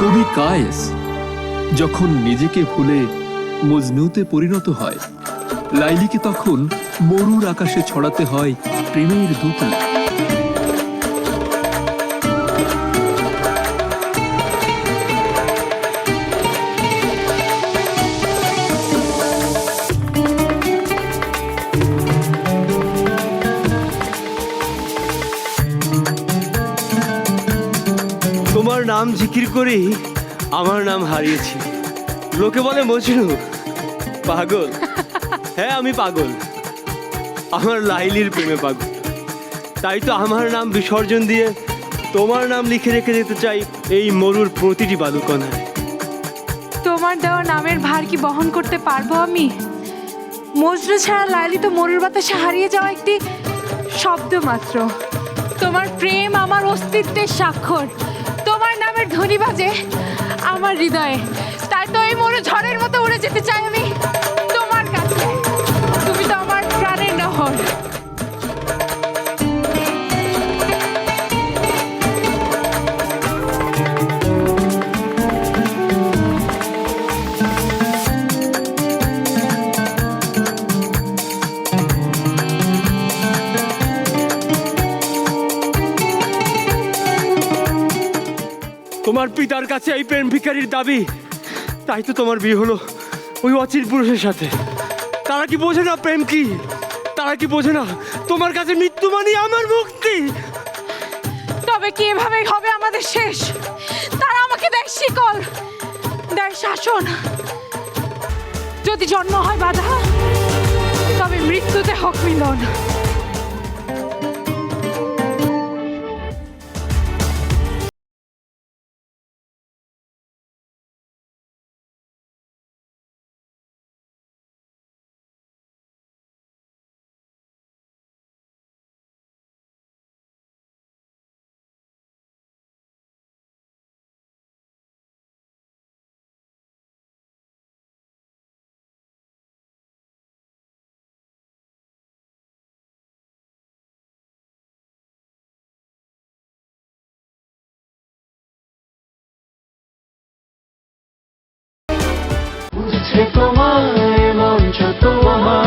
কবি কায়েস যখন নিজেকে ভুলে মজনুতে পরিণত হয়, লাইলিকে তখন মরুর আকাশে ছড়াতে হয় প্রেমের দুটি তোমার নাম জিকির করেই আমার নাম হারিয়েছি। লোকে বলে মজনু পাগল? হ্যাঁ আমি পাগল। আমার লাইলির প্রেমে পাগল। তাই তো আমার নাম বিসর্জন দিয়ে তোমার নাম লিখে রেখে যেতে চাই এই মরুর প্রতিটি বালুকণায়। তোমার দেওয়া নামের ভার কি বহন করতে পারব আমি? মজনু ছাড়া লাইলি তো মরুর বাতাসে হারিয়ে যাওয়া একটি শব্দ মাত্র তোমার প্রেম আমার অস্তিত্বের স্বাক্ষর। ধ্বনি বাজে আমার হৃদয়ে। তাই তো এই মরু ঝড়ের মতো উড়ে যেতে চাই আমি। তোমার পিতার কাছে এই প্রেম ভিকারির দাবি। তাই তো তোমার বিয়ে হলো ওই অচির পুরুষের সাথে। তারা কি বোঝে না প্রেম কি? তারা কি বোঝে না তোমার কাছে মৃত্যু মানে আমার মুক্তি? তবে কি হবে আমাদের শেষ? তারা আমাকে দেয় শিকল, দেয় শাসন। যদি জন্ম হয় বাধা, তবে মৃত্যুতে হোক মিলন। বুঝছে তোমায় মঞ্চ তোমার